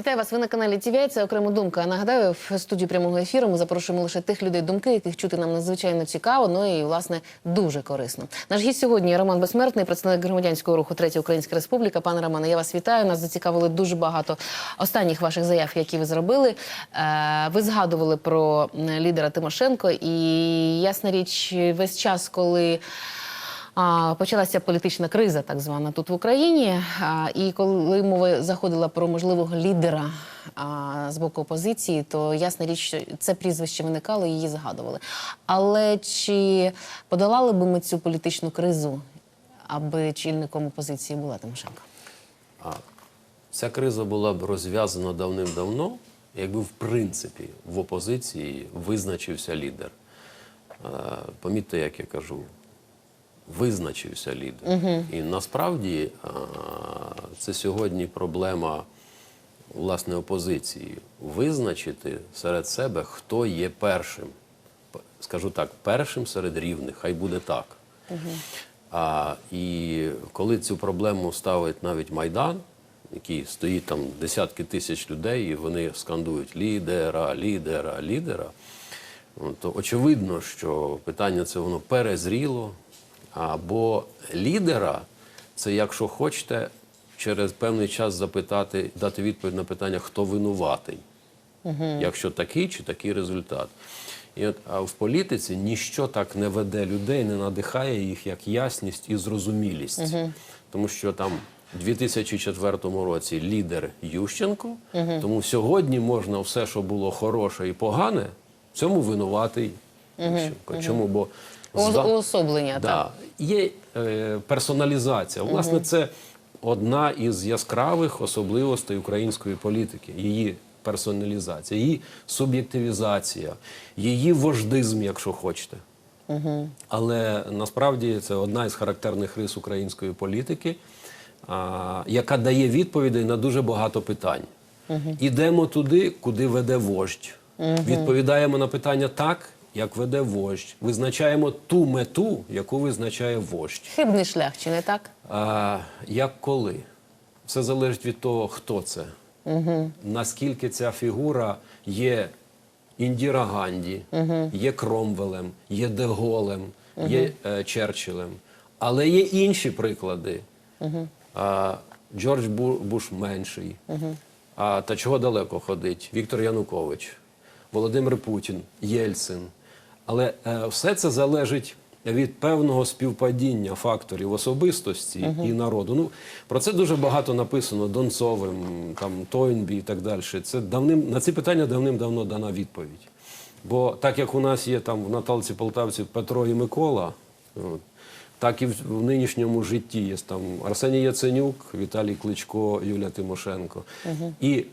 Вітаю вас. Ви на каналі ТВ. Це окрема думка. Нагадаю, в студію прямого ефіру ми запрошуємо лише тих людей, думки, яких чути нам надзвичайно цікаво, ну і власне дуже корисно. Наш гість сьогодні Роман Безсмертний, представник громадянського руху Третя Українська Республіка. Пане Романе, я вас вітаю. Нас зацікавили дуже багато останніх ваших заяв, які ви зробили. Е, Ви згадували про лідера Тимошенко, і ясна річ, весь час, коли. Почалася політична криза, так звана тут в Україні. І коли мова заходила про можливого лідера з боку опозиції, то ясна річ, що це прізвище виникало, і її згадували. Але чи подолали би ми цю політичну кризу, аби чільником опозиції була Тимошенко? Ця криза була б розв'язана давним-давно, якби в принципі в опозиції визначився лідер. Помітьте, як я кажу, визначився лідер. І насправді це сьогодні проблема власне опозиції визначити серед себе, хто є першим. Скажу так, першим серед рівних, хай буде так. А, і коли цю проблему ставить навіть Майдан, який стоїть там десятки тисяч людей, і вони скандують лідера, лідера, лідера, то очевидно, що питання це воно перезріло. Або лідера, це якщо хочете, через певний час запитати, дати відповідь на питання, хто винуватий якщо такий чи такий результат. І от, а в політиці ніщо так не веде людей, не надихає їх як ясність і зрозумілість. Тому що там у 2004 році лідер Ющенко, тому сьогодні можна все, що було хороше і погане, в цьому винуватий Ющенко. Чому? Бо за- Уособлення, так. Є е, персоналізація. Власне, це одна із яскравих особливостей української політики. Її персоналізація, її суб'єктивізація, її вождизм, якщо хочете. Але насправді це одна із характерних рис української політики, а, яка дає відповідей на дуже багато питань. Ідемо туди, куди веде вождь. Відповідаємо на питання так, як веде вождь. Визначаємо ту мету, яку визначає вождь. Хибний шлях, чи не так? А, як коли? Все залежить від того, хто це. Наскільки ця фігура є Індіра Ганді, є Кромвелем, є Деголем, є е, Черчиллем. Але є інші приклади. А, Джордж Бу- Буш менший. А, та чого далеко ходить? Віктор Янукович, Володимир Путін, Єльцин. Але е, все це залежить від певного співпадіння факторів особистості і народу. Ну про це дуже багато написано Донцовим, там Тойнбі і так далі. Це давним на ці питання давним-давно дана відповідь. Бо так як у нас є там в Наталці Полтавці Петро і Микола, от, так і в, в нинішньому житті є там Арсеній Яценюк, Віталій Кличко, Юлія Тимошенко. І е,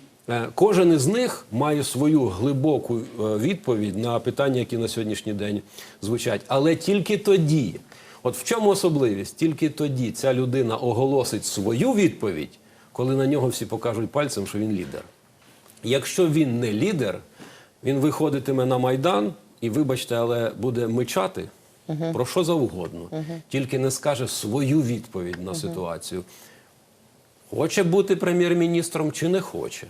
кожен із них має свою глибоку е, відповідь на питання, які на сьогоднішній день звучать. Але тільки тоді, от в чому особливість? Тільки тоді ця людина оголосить свою відповідь, коли на нього всі покажуть пальцем, що він лідер. Якщо він не лідер, він виходитиме на майдан і, вибачте, але буде мичати про що завгодно, тільки не скаже свою відповідь на ситуацію. Хоче бути прем'єр-міністром чи не хоче.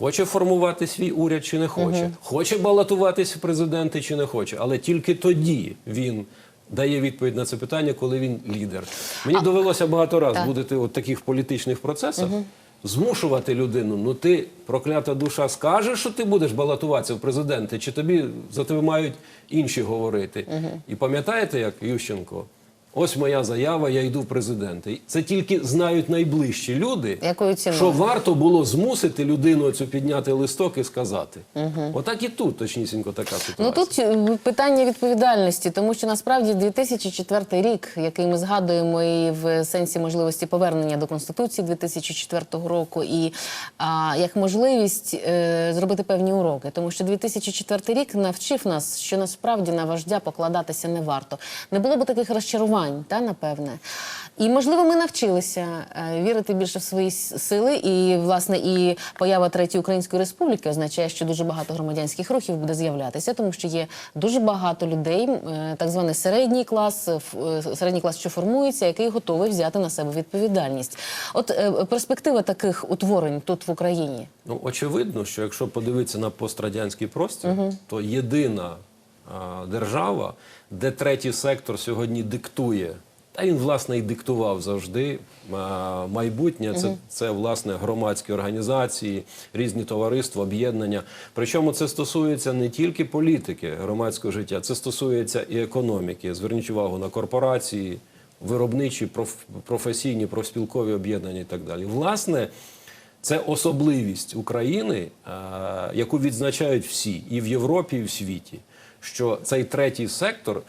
Хоче формувати свій уряд чи не хоче. Хоче балотуватися в президенти чи не хоче. Але тільки тоді він дає відповідь на це питання, коли він лідер. Мені довелося багато разів бути от таких політичних процесах. Змушувати людину, ну ти, проклята душа, скажеш, що ти будеш балотуватися в президенти, чи тобі за тебе мають інші говорити. І пам'ятаєте, як Ющенко? Ось моя заява, я йду в президенти. Це тільки знають найближчі люди, Якою ціною? що варто було змусити людину цю підняти листок і сказати. Отак і тут точнісінько така ситуація. Ну тут е, питання відповідальності, тому що насправді 2004 рік, який ми згадуємо і в сенсі можливості повернення до конституції 2004 року, і а, як можливість е, зробити певні уроки, тому що 2004 рік навчив нас, що насправді на вождя покладатися не варто. Не було б таких розчарувань випробувань, та напевне. І можливо, ми навчилися е, вірити більше в свої сили. І власне і поява третьої української республіки означає, що дуже багато громадянських рухів буде з'являтися, тому що є дуже багато людей, е, так званий середній клас, е, середній клас, що формується, який готовий взяти на себе відповідальність. От перспектива таких утворень тут в Україні. Ну, очевидно, що якщо подивитися на пострадянський простір, то єдина держава, де третій сектор сьогодні диктує, та він, власне, і диктував завжди майбутнє, це, це, власне, громадські організації, різні товариства, об'єднання. Причому це стосується не тільки політики громадського життя, це стосується і економіки. Зверніть увагу на корпорації, виробничі, проф- професійні, профспілкові об'єднання і так далі. Власне, це особливість України, е, яку відзначають всі і в Європі, і в світі. Що цей третій сектор,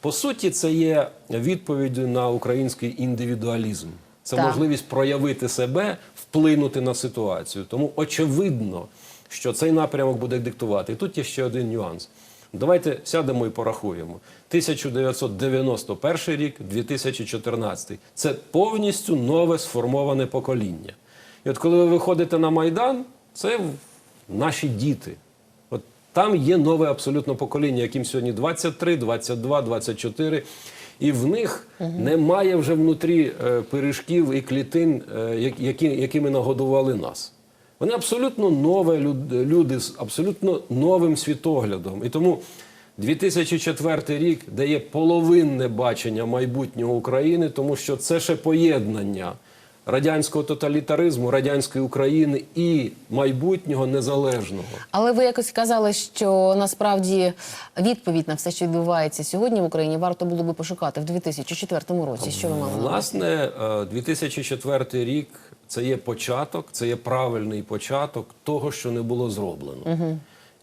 по суті, це є відповіддю на український індивідуалізм. Це Так. можливість проявити себе, вплинути на ситуацію. Тому очевидно, що цей напрямок буде диктувати. І тут є ще один нюанс. Давайте сядемо і порахуємо. 1991 рік, 2014. Це повністю нове сформоване покоління. І от коли ви виходите на Майдан, це наші діти. Там є нове абсолютно покоління, яким сьогодні 23, 22, 24. І в них немає вже внутрі е, пиріжків і клітин, е, які, якими нагодували нас. Вони абсолютно нове люд- люди з абсолютно новим світоглядом. І тому 2004 рік дає половинне бачення майбутнього України, тому що це ще поєднання радянського тоталітаризму, радянської України і майбутнього незалежного. Але ви якось казали, що насправді відповідь на все, що відбувається сьогодні в Україні, варто було би пошукати в 2004 році. Що ви мали? Власне, е, 2004 рік це є початок, це є правильний початок того, що не було зроблено.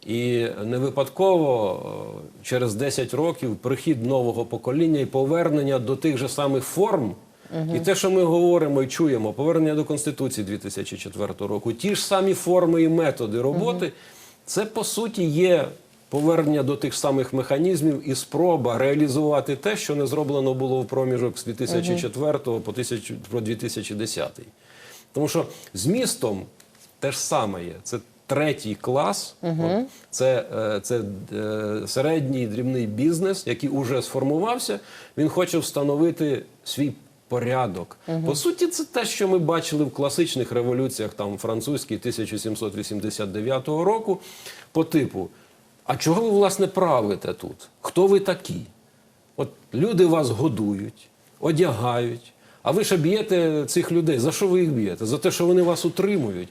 І не випадково е, через 10 років прихід нового покоління і повернення до тих же самих форм. І те, що ми говоримо і чуємо, повернення до Конституції 2004 року, ті ж самі форми і методи роботи, це по суті є повернення до тих самих механізмів і спроба реалізувати те, що не зроблено було в проміжок з 2004 по 1000 по 2010. Тому що змістом те ж саме є. Це третій клас, це, е, це е, середній дрібний бізнес, який уже сформувався. Він хоче встановити свій порядок. По суті, це те, що ми бачили в класичних революціях, там французькій 1789 року, по типу. А чого ви, власне, правите тут? Хто ви такі? От люди вас годують, одягають, а ви ж б'єте цих людей. За що ви їх б'єте? За те, що вони вас утримують.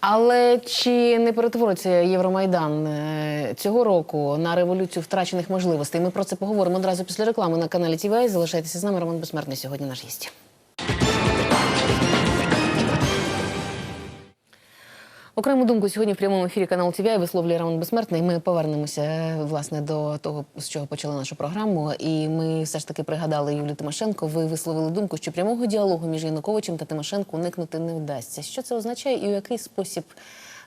Але чи не перетвориться Євромайдан е, цього року на революцію втрачених можливостей? Ми про це поговоримо одразу після реклами на каналі ТВА. Залишайтеся з нами. Роман Безсмертний сьогодні наш гість. Окрему думку сьогодні в прямому ефірі каналу ТВА висловлює Роман Безсмертний. Ми повернемося власне до того, з чого почали нашу програму. І ми все ж таки пригадали Юлію Тимошенко. Ви висловили думку, що прямого діалогу між Януковичем та Тимошенко уникнути не вдасться. Що це означає і у який спосіб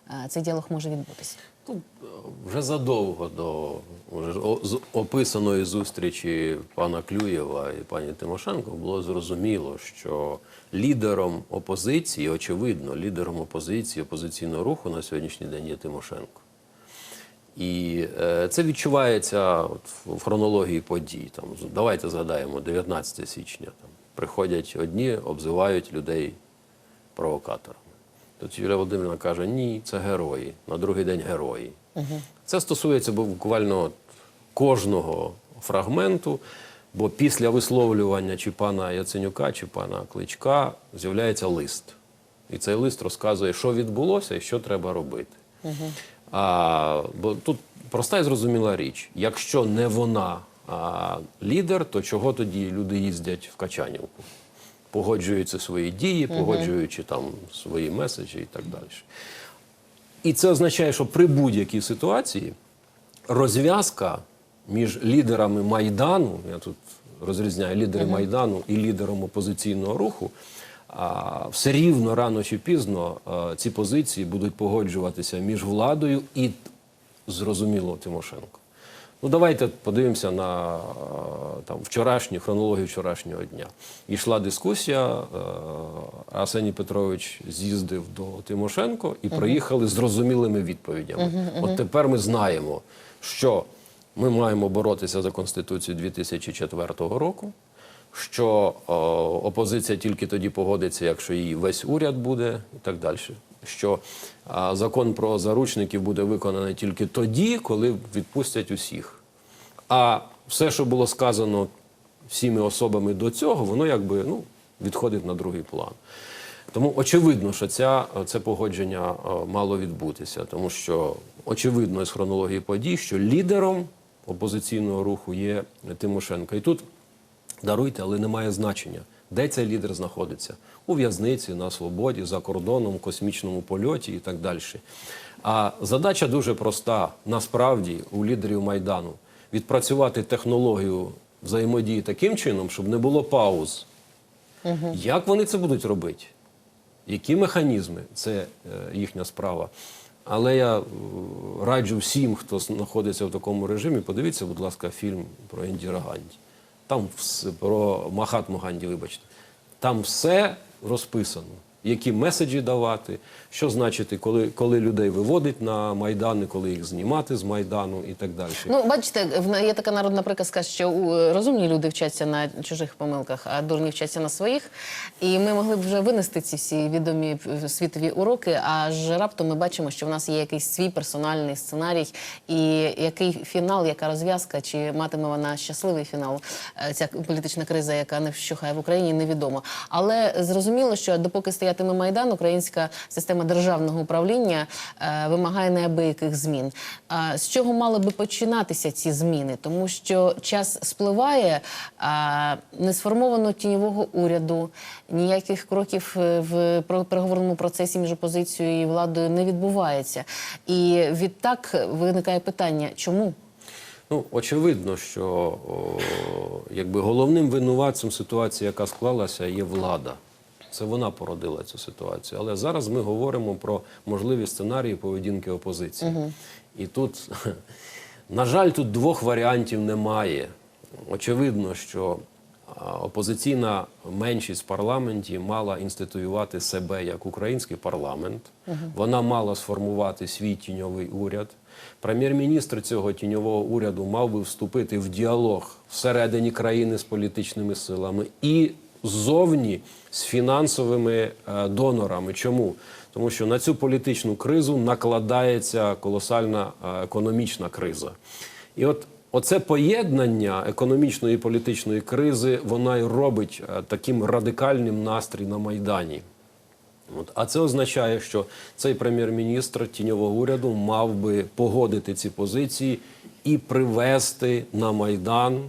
е, цей діалог може відбутися? Ну, вже задовго до вже описаної зустрічі пана Клюєва і пані Тимошенко було зрозуміло, що лідером опозиції, очевидно, лідером опозиції, опозиційного руху на сьогоднішній день є Тимошенко. І е, це відчувається от, в хронології подій. Там, давайте згадаємо, 19 січня там, приходять одні, обзивають людей провокаторами. Тут Юлія Володимирівна каже, ні, це герої. На другий день герої. Це стосується буквально кожного фрагменту, бо після висловлювання чи пана Яценюка, чи пана Кличка з'являється лист. І цей лист розказує, що відбулося і що треба робити. А, бо тут проста і зрозуміла річ: якщо не вона а, лідер, то чого тоді люди їздять в Качанівку? Погоджуються свої дії, погоджуючи там свої меседжі і так далі. І це означає, що при будь-якій ситуації розв'язка між лідерами Майдану, я тут розрізняю лідери Майдану і лідером опозиційного руху, а, все рівно рано чи пізно а, ці позиції будуть погоджуватися між владою і, зрозуміло, Тимошенко. Ну, давайте подивимося на е, там, вчорашню хронологію вчорашнього дня. Ішла дискусія, е, Арсеній Петрович з'їздив до Тимошенко і приїхали з зрозумілими відповідями. От тепер ми знаємо, що ми маємо боротися за Конституцію 2004 року, що е, опозиція тільки тоді погодиться, якщо її весь уряд буде і так далі. Що закон про заручників буде виконаний тільки тоді, коли відпустять усіх. А все, що було сказано всіми особами до цього, воно якби ну, відходить на другий план. Тому очевидно, що ця, це погодження мало відбутися, тому що очевидно з хронології подій, що лідером опозиційного руху є Тимошенко. І тут даруйте, але немає значення, де цей лідер знаходиться у в'язниці, на свободі, за кордоном, в космічному польоті і так далі. А задача дуже проста: насправді у лідерів майдану відпрацювати технологію взаємодії таким чином, щоб не було пауз. Як вони це будуть робити? Які механізми? Це е, їхня справа. Але я е, раджу всім, хто знаходиться в такому режимі, подивіться, будь ласка, фільм про Індіра Ганді. Там про Махатму Ганді, вибачте. Там все розписано. Які меседжі давати, що значити, коли, коли людей виводить на майдани, коли їх знімати з майдану і так далі. Ну, бачите, є така народна приказка, що розумні люди вчаться на чужих помилках, а дурні вчаться на своїх. І ми могли б вже винести ці всі відомі світові уроки. Аж раптом ми бачимо, що в нас є якийсь свій персональний сценарій, і який фінал, яка розв'язка, чи матиме вона щасливий фінал, е, ця політична криза, яка не вщухає в Україні, невідомо. Але зрозуміло, що допоки стоятиме майдан, українська система державного управління е, вимагає неабияких змін. А з чого мали би починатися ці зміни? Тому що час спливає, а не сформовано тіньового уряду, ніяких кроків е, в переговорному процесі між опозицією і владою не відбувається. І відтак виникає питання, чому? Ну, очевидно, що о, якби головним винуватцем ситуації, яка склалася, є влада. Це вона породила цю ситуацію. Але зараз ми говоримо про можливі сценарії поведінки опозиції. І тут, на жаль, тут двох варіантів немає. Очевидно, що опозиційна меншість в парламенті мала інституювати себе як український парламент. Вона мала сформувати свій тіньовий уряд. Прем'єр-міністр цього тіньового уряду мав би вступити в діалог всередині країни з політичними силами і ззовні з фінансовими е, донорами. Чому? Тому що на цю політичну кризу накладається колосальна е, економічна криза. І от оце поєднання економічної і політичної кризи, вона й робить е, таким радикальним настрій на Майдані. От. А це означає, що цей прем'єр-міністр тіньового уряду мав би погодити ці позиції і привести на Майдан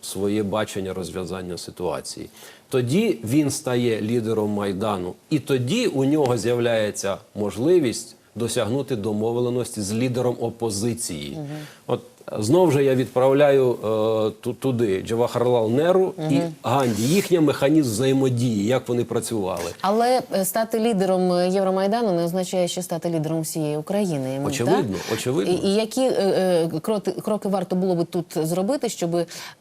своє бачення розв'язання ситуації. Тоді він стає лідером Майдану, і тоді у нього з'являється можливість досягнути домовленості з лідером опозиції. От знову ж я відправляю е, ту- туди Джавахарлал Неру і Ганді. Їхня механізм взаємодії, як вони працювали. Але е, стати лідером е, Євромайдану не означає, що стати лідером всієї України. Очевидно, так? очевидно. І, і які е, е, кроки, кроки варто було би тут зробити, щоб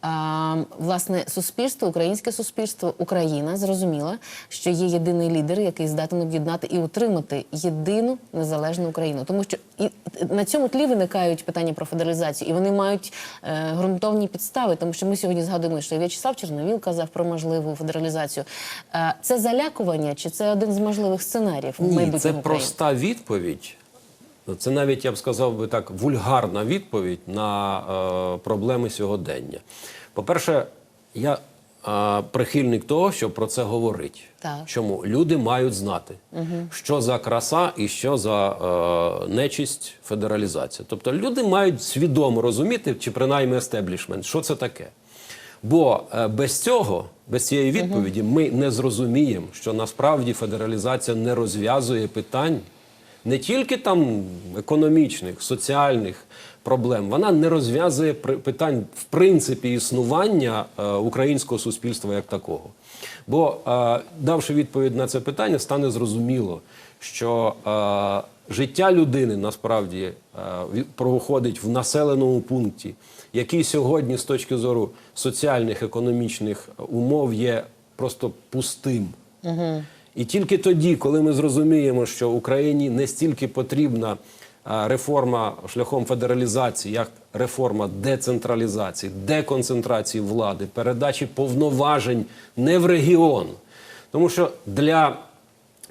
а, власне суспільство, українське суспільство, Україна зрозуміла, що є єдиний лідер, який здатен об'єднати і утримати єдину незалежну Україну, тому що і на цьому тлі виникають питання про федералізацію, і вони мають е, ґрунтовні підстави, тому що ми сьогодні згадуємо, що В'ячеслав Черновіл казав про можливу федералізацію. Е, це залякування, чи це один з можливих сценаріїв Ні, майбутнього це України? проста відповідь. Це навіть я б сказав би так, вульгарна відповідь на е, проблеми сьогодення. По-перше, я е, прихильник того, щоб про це говорити. Так. Чому люди мають знати, що за краса і що за е, нечисть федералізація. Тобто люди мають свідомо розуміти, чи принаймні естеблішмент, що це таке. Бо е, без цього, без цієї відповіді, ми не зрозуміємо, що насправді федералізація не розв'язує питань не тільки там економічних, соціальних проблем, вона не розв'язує питань в принципі існування е, українського суспільства як такого. Бо, е, давши відповідь на це питання, стане зрозуміло, що е, життя людини насправді проходить в населеному пункті, який сьогодні з точки зору соціальних економічних умов є просто пустим. І тільки тоді, коли ми зрозуміємо, що Україні не стільки потрібна реформа шляхом федералізації, як реформа децентралізації, деконцентрації влади, передачі повноважень не в регіон. Тому що для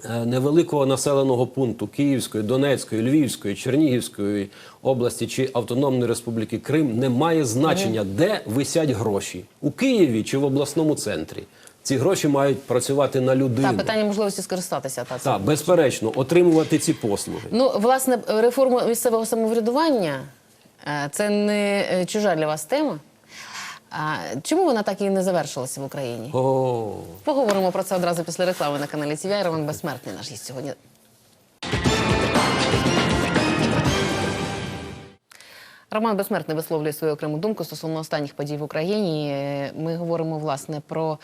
е, невеликого населеного пункту Київської, Донецької, Львівської, Чернігівської області чи Автономної Республіки Крим немає значення, де висять гроші у Києві чи в обласному центрі. Ці гроші мають працювати на людину. Так, питання можливості скористатися. Та. Так, безперечно, отримувати ці послуги. Ну, власне, реформа місцевого самоврядування е, це не е, чужа для вас тема. А чому вона так і не завершилася в Україні? О, Поговоримо про це одразу після реклами на каналі ТВ. Роман Безсмертний наш є сьогодні. Роман Безсмертний висловлює свою окрему думку стосовно останніх подій в Україні. Е, Ми говоримо власне про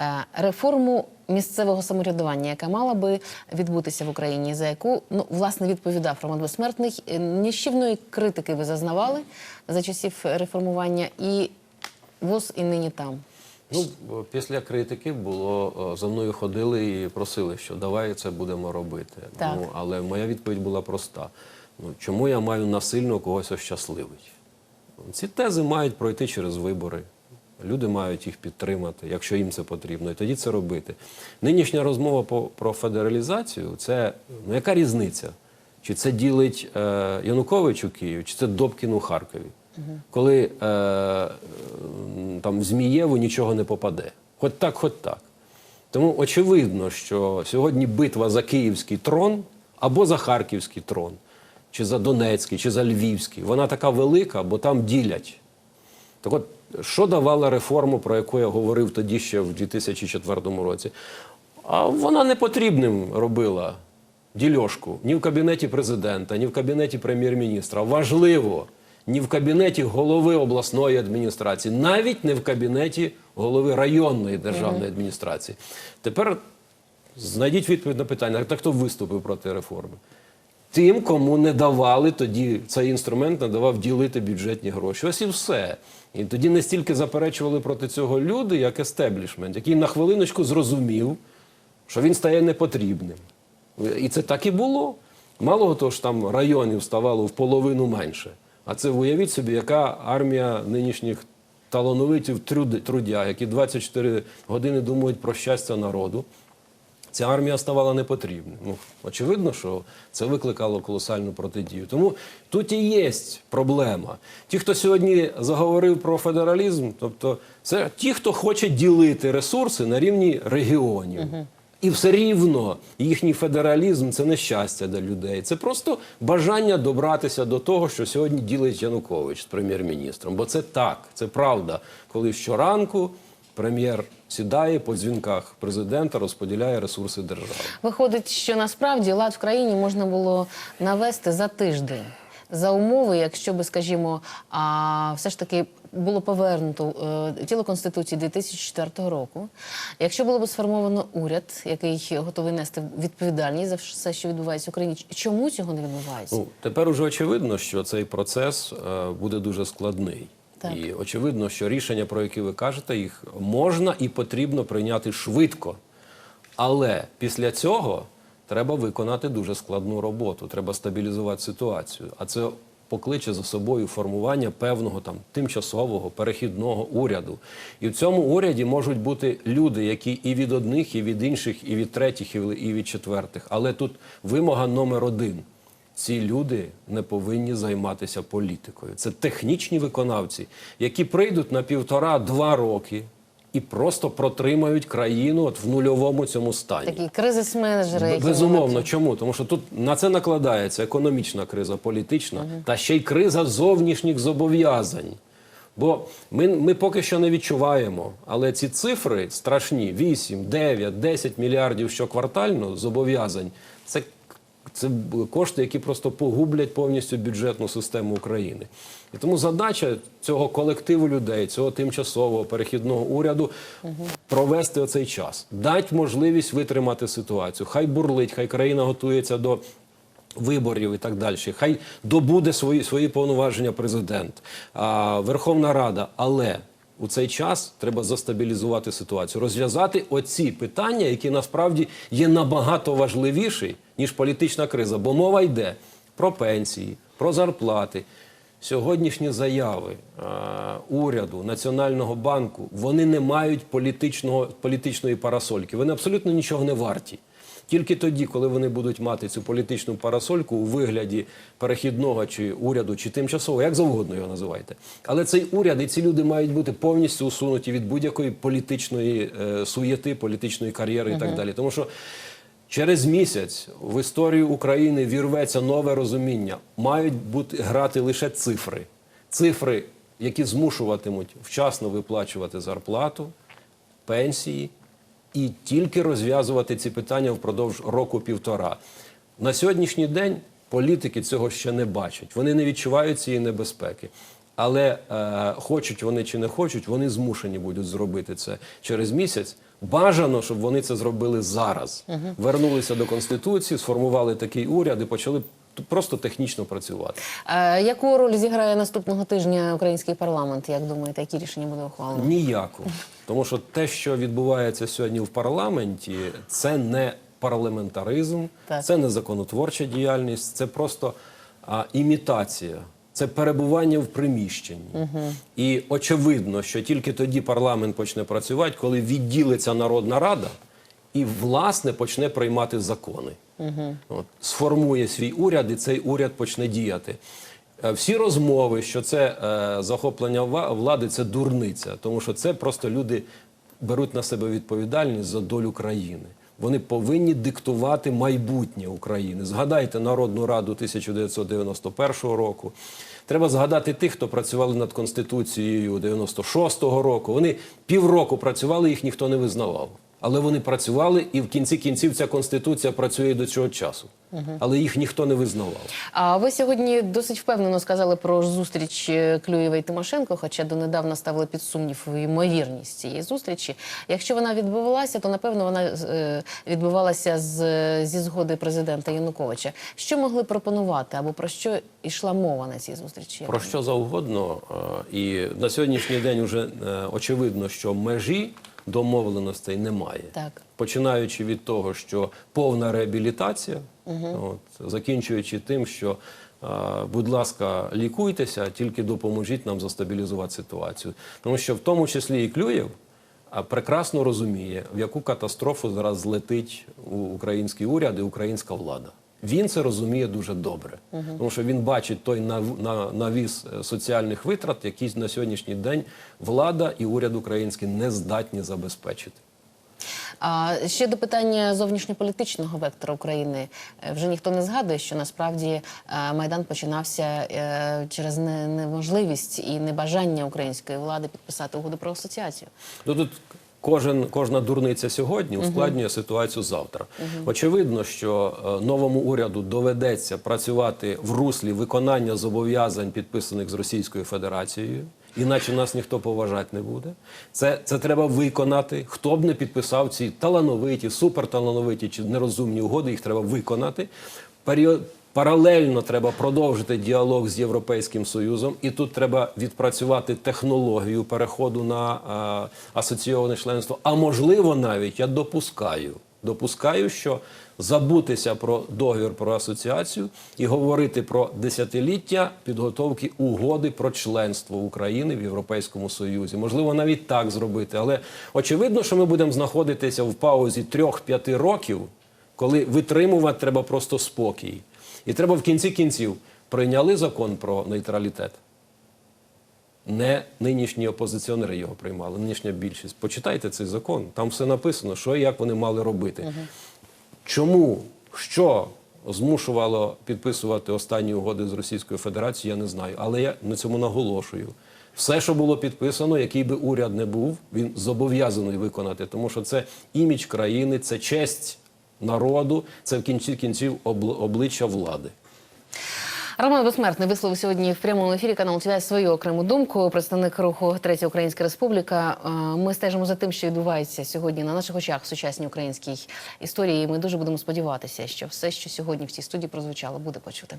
е, реформу місцевого самоврядування, яка мала би відбутися в Україні, за яку ну власне відповідав Роман Безсмертний. Е, Ніщівної критики ви зазнавали за часів реформування, і ВОЗ і нині там. ну після критики було за мною ходили і просили, що давай це будемо робити. Так. Ну але моя відповідь була проста: ну чому я маю насильно когось ощасливити? Ці тези мають пройти через вибори. Люди мають їх підтримати, якщо їм це потрібно, і тоді це робити. Нинішня розмова про федералізацію це ну яка різниця? Чи це ділить е, Янукович у Києві, чи це Добкін у Харкові? Коли е, е, там в Змієву нічого не попаде. Хоч так, хоч так. Тому очевидно, що сьогодні битва за київський трон або за харківський трон, чи за Донецький, чи за Львівський, вона така велика, бо там ділять. Так от, що давала реформу, про яку я говорив тоді ще в 2004 році? А вона непотрібним робила дільошку ні в кабінеті президента, ні в кабінеті прем'єр-міністра. Важливо, ні в кабінеті голови обласної адміністрації, навіть не в кабінеті голови районної державної адміністрації. Тепер знайдіть відповідь на питання, так хто виступив проти реформи? Тим, кому не давали тоді цей інструмент, не давав ділити бюджетні гроші. Ось і все. І тоді не стільки заперечували проти цього люди, як естеблішмент, який на хвилиночку зрозумів, що він стає непотрібним. І це так і було. Мало того ж там районів ставало в половину менше. А це уявіть собі, яка армія нинішніх талановитів трудя, які 24 години думають про щастя народу. Ця армія ставала непотрібною. Ну, очевидно, що це викликало колосальну протидію. Тому тут і є проблема. Ті, хто сьогодні заговорив про федералізм, тобто це ті, хто хоче ділити ресурси на рівні регіонів. І все рівно їхній федералізм це не щастя для людей. Це просто бажання добратися до того, що сьогодні ділить Янукович з прем'єр-міністром. Бо це так, це правда, коли щоранку прем'єр сідає по дзвінках президента, розподіляє ресурси держави. Виходить, що насправді лад в країні можна було навести за тиждень. За умови, якщо би, скажімо, а, все ж таки було повернуто е, тіло Конституції 2004 року, якщо було б сформовано уряд, який готовий нести відповідальність за все, що відбувається в Україні, чому цього не відбувається? Ну тепер уже очевидно, що цей процес е, буде дуже складний. Так. І очевидно, що рішення, про які ви кажете, їх можна і потрібно прийняти швидко. Але після цього треба виконати дуже складну роботу. Треба стабілізувати ситуацію. А це покличе за собою формування певного там тимчасового перехідного уряду. І в цьому уряді можуть бути люди, які і від одних, і від інших, і від третіх, і від- четвертих. Але тут вимога номер один. Ці люди не повинні займатися політикою. Це технічні виконавці, які прийдуть на півтора-два роки і просто протримають країну от в нульовому цьому стані. Такі кризис-менеджери, Безумовно, чому? Тому що тут на це накладається економічна криза, політична та ще й криза зовнішніх зобов'язань. Бо ми, ми поки що не відчуваємо, але ці цифри страшні: 8, 9, 10 мільярдів щоквартально зобов'язань. Це, це кошти, які просто погублять повністю бюджетну систему України. І тому задача цього колективу людей, цього тимчасового перехідного уряду провести оцей час, дати можливість витримати ситуацію. Хай бурлить, хай країна готується до Виборів і так далі. Хай добуде свої, свої повноваження президент, а, Верховна Рада. Але у цей час треба застабілізувати ситуацію, розв'язати оці питання, які насправді є набагато важливіші, ніж політична криза. Бо мова йде про пенсії, про зарплати. Сьогоднішні заяви е, уряду Національного банку вони не мають політичного, політичної парасольки. Вони абсолютно нічого не варті. Тільки тоді, коли вони будуть мати цю політичну парасольку у вигляді перехідного чи уряду, чи тимчасового, як завгодно його називайте. Але цей уряд і ці люди мають бути повністю усунуті від будь-якої політичної е, суєти, політичної кар'єри і так далі. Тому що Через місяць в історію України вірветься нове розуміння. Мають бути грати лише цифри. Цифри, які змушуватимуть вчасно виплачувати зарплату, пенсії і тільки розв'язувати ці питання впродовж року-півтора. На сьогоднішній день політики цього ще не бачать. Вони не відчувають цієї небезпеки. Але е, хочуть вони чи не хочуть, вони змушені будуть зробити це через місяць. Бажано, щоб вони це зробили зараз. Вернулися до конституції, сформували такий уряд і почали просто технічно працювати. Е, яку роль зіграє наступного тижня український парламент? Як думаєте, які рішення буде ухвалено? Ніяку. Тому що те, що відбувається сьогодні в парламенті, це не парламентаризм, Так. це не законотворча діяльність, це просто а, імітація. Це перебування в приміщенні. І очевидно, що тільки тоді парламент почне працювати, коли відділиться Народна Рада і, власне, почне приймати закони. От, сформує свій уряд, і цей уряд почне діяти. Е, Всі розмови, що це е, захоплення влади, це дурниця, тому що це просто люди беруть на себе відповідальність за долю країни. Вони повинні диктувати майбутнє України. Згадайте Народну Раду 1991 року. Треба згадати тих, хто працювали над Конституцією 96-го року. Вони півроку працювали, їх ніхто не визнавав. Але вони працювали, і в кінці кінців ця конституція працює до цього часу. Але їх ніхто не визнавав. А ви сьогодні досить впевнено сказали про зустріч е, Клюєва і Тимошенко, хоча донедавна ставили під сумнів ймовірність цієї зустрічі. Якщо вона відбувалася, то напевно вона е, відбувалася з, зі згоди президента Януковича. Що могли пропонувати або про що йшла мова на цій зустрічі? Про що завгодно. е, І на сьогоднішній день вже очевидно, що межі домовленостей немає. Так. Починаючи від того, що повна реабілітація, от, закінчуючи тим, що, будь ласка, лікуйтеся, тільки допоможіть нам застабілізувати ситуацію. Тому що в тому числі і Клюєв прекрасно розуміє, в яку катастрофу зараз злетить український уряд і українська влада. Він це розуміє дуже добре, тому що він бачить той на- навіс е, соціальних витрат, які на сьогоднішній день влада і уряд український не здатні забезпечити. А ще до питання зовнішньополітичного вектора України Е, вже ніхто не згадує, що насправді е, майдан починався через неможливість і небажання української влади підписати угоду про асоціацію. Ну тут кожен, кожна дурниця сьогодні ускладнює ситуацію завтра. Очевидно, що е, новому уряду доведеться працювати в руслі виконання зобов'язань, підписаних з Російською Федерацією. Іначе нас ніхто поважати не буде. Це, це треба виконати. Хто б не підписав ці талановиті, суперталановиті чи нерозумні угоди, їх треба виконати. Період, Паралельно треба продовжити діалог з Європейським Союзом, і тут треба відпрацювати технологію переходу на е, асоційоване членство. А можливо, навіть я допускаю, допускаю, що забутися про договір про асоціацію і говорити про десятиліття підготовки угоди про членство України в Європейському Союзі. Можливо, навіть так зробити. Але очевидно, що ми будемо знаходитися в паузі трьох-п'яти років, коли витримувати треба просто спокій. І треба в кінці кінців прийняли закон про нейтралітет. Не нинішні опозиціонери його приймали, нинішня більшість. Почитайте цей закон, там все написано, що і як вони мали робити. Чому, що змушувало підписувати останні угоди з Російською Федерацією, я не знаю. Але я на цьому наголошую. Все, що було підписано, який би уряд не був, він зобов'язаний виконати, тому що це імідж країни, це честь народу, це в кінці кінців обл- обличчя влади. Роман Безсмертний висловив сьогодні в прямому ефірі каналу ТВ свою окрему думку. Представник руху Третя Українська Республіка. Е, Ми стежимо за тим, що відбувається сьогодні на наших очах в сучасній українській історії. Ми дуже будемо сподіватися, що все, що сьогодні в цій студії прозвучало, буде почути.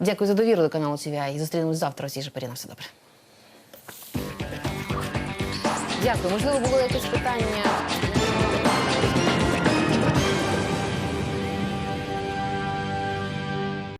Дякую за довіру до каналу ТВ і зустрінемось завтра. у цій же. На все добре. Дякую. Можливо, було якесь питання